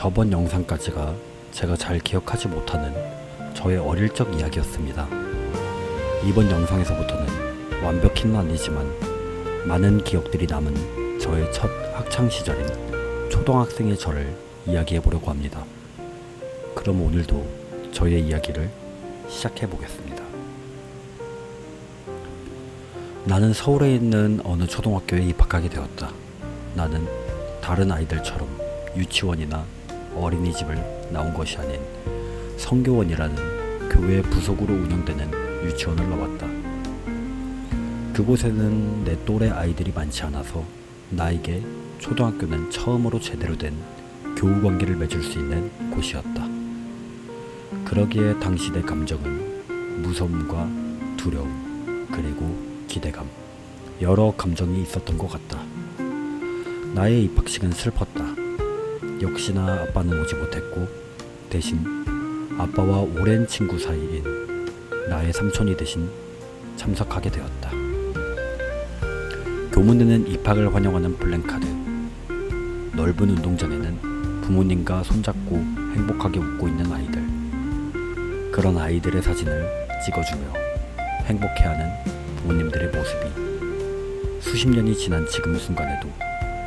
저번 영상까지가 제가 잘 기억하지 못하는 저의 어릴 적 이야기였습니다. 이번 영상에서부터는 완벽히는 아니지만 많은 기억들이 남은 저의 첫 학창 시절인 초등학생의 저를 이야기해 보려고 합니다. 그럼 오늘도 저의 이야기를 시작해 보겠습니다. 나는 서울에 있는 어느 초등학교에 입학하게 되었다. 나는 다른 아이들처럼 유치원이나 어린이집을 나온 것이 아닌 성교원이라는 교회 부속으로 운영되는 유치원을 나왔다. 그곳에는 내 또래 아이들이 많지 않아서 나에게 초등학교는 처음으로 제대로 된 교우 관계를 맺을 수 있는 곳이었다. 그러기에 당시 내 감정은 무서움과 두려움, 그리고 기대감, 여러 감정이 있었던 것 같다. 나의 입학식은 슬펐다. 역시나 아빠는 오지 못했고 대신 아빠와 오랜 친구 사이인 나의 삼촌이 대신 참석하게 되었다. 교문에는 입학을 환영하는 플랜카드, 넓은 운동장에는 부모님과 손잡고 행복하게 웃고 있는 아이들, 그런 아이들의 사진을 찍어주며 행복해하는 부모님들의 모습이 수십 년이 지난 지금 순간에도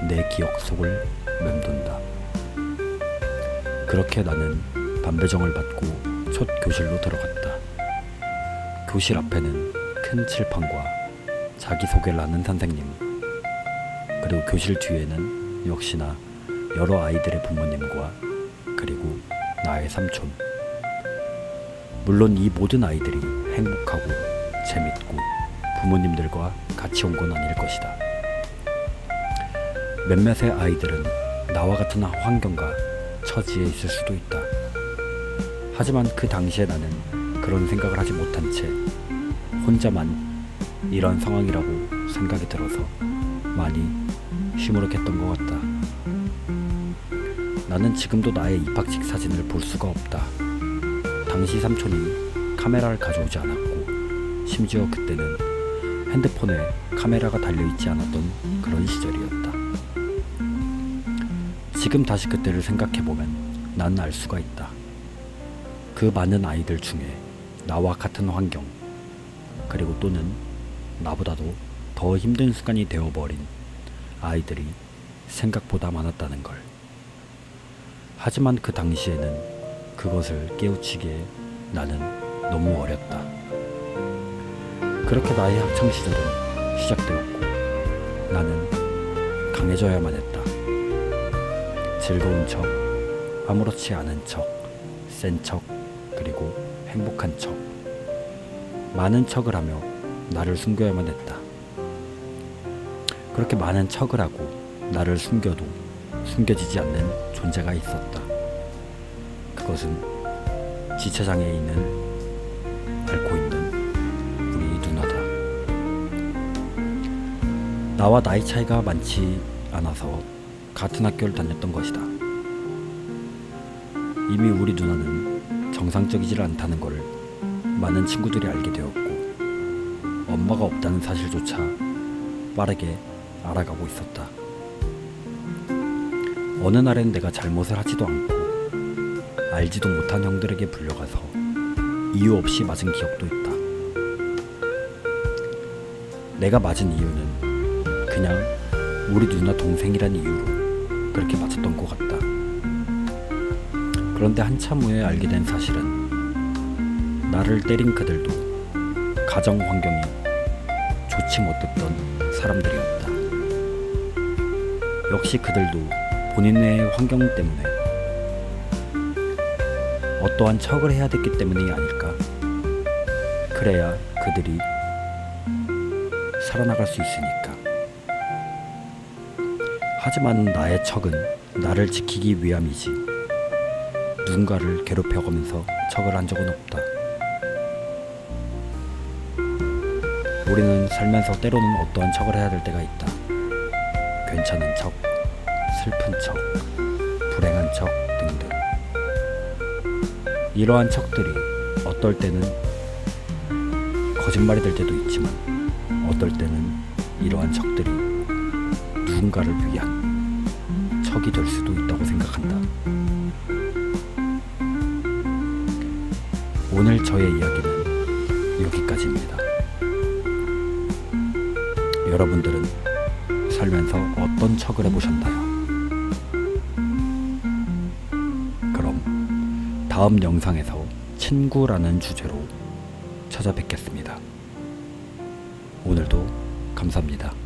내 기억 속을 맴돈다. 그렇게 나는 반배정을 받고 첫 교실로 들어갔다. 교실 앞에는 큰 칠판과 자기소개를 하는 선생님, 그리고 교실 뒤에는 역시나 여러 아이들의 부모님과 그리고 나의 삼촌. 물론 이 모든 아이들이 행복하고 재밌고 부모님들과 같이 온 건 아닐 것이다. 몇몇의 아이들은 나와 같은 환경과 처지에 있을 수도 있다. 하지만 그 당시에 나는 그런 생각을 하지 못한 채 혼자만 이런 상황이라고 생각이 들어서 많이 시무룩했던 것 같다. 나는 지금도 나의 입학식 사진을 볼 수가 없다. 당시 삼촌이 카메라를 가져오지 않았고 심지어 그때는 핸드폰에 카메라가 달려있지 않았던 그런 시절이었다. 지금 다시 그때를 생각해보면 나는 알 수가 있다. 그 많은 아이들 중에 나와 같은 환경, 그리고 또는 나보다도 더 힘든 순간이 되어버린 아이들이 생각보다 많았다는 걸. 하지만 그 당시에는 그것을 깨우치기에 나는 너무 어렸다. 그렇게 나의 학창 시절은 시작되었고 나는 강해져야만 했다. 즐거운 척, 아무렇지 않은 척, 센 척, 그리고 행복한 척. 많은 척을 하며 나를 숨겨야만 했다. 그렇게 많은 척을 하고 나를 숨겨도 숨겨지지 않는 존재가 있었다. 그것은 지체장애 있는 앓고 있는 우리 누나다. 나와 나이 차이가 많지 않아서 같은 학교를 다녔던 것이다. 이미 우리 누나는 정상적이질 않다는 것을 많은 친구들이 알게 되었고 엄마가 없다는 사실조차 빠르게 알아가고 있었다. 어느 날엔 내가 잘못을 하지도 않고 알지도 못한 형들에게 불려가서 이유 없이 맞은 기억도 있다. 내가 맞은 이유는 그냥 우리 누나 동생이란 이유로 그렇게 맞았던 것 같다. 그런데 한참 후에 알게 된 사실은 나를 때린 그들도 가정 환경이 좋지 못했던 사람들이었다. 역시 그들도 본인의 환경 때문에 어떠한 척을 해야 됐기 때문이 아닐까. 그래야 그들이 살아나갈 수 있으니까. 하지만 나의 척은 나를 지키기 위함이지. 누군가를 괴롭혀가면서 척을 한 적은 없다. 우리는 살면서 때로는 어떠한 척을 해야 될 때가 있다. 괜찮은 척, 슬픈 척, 불행한 척 등등. 이러한 척들이 어떨 때는 거짓말이 될 때도 있지만 어떨 때는 이러한 척들이 누군가를 위한 척이 될 수도 있다고 생각한다. 오늘 저의 이야기는 여기까지입니다. 여러분들은 살면서 어떤 척을 해보셨나요? 그럼 다음 영상에서 친구라는 주제로 찾아뵙겠습니다. 오늘도 감사합니다.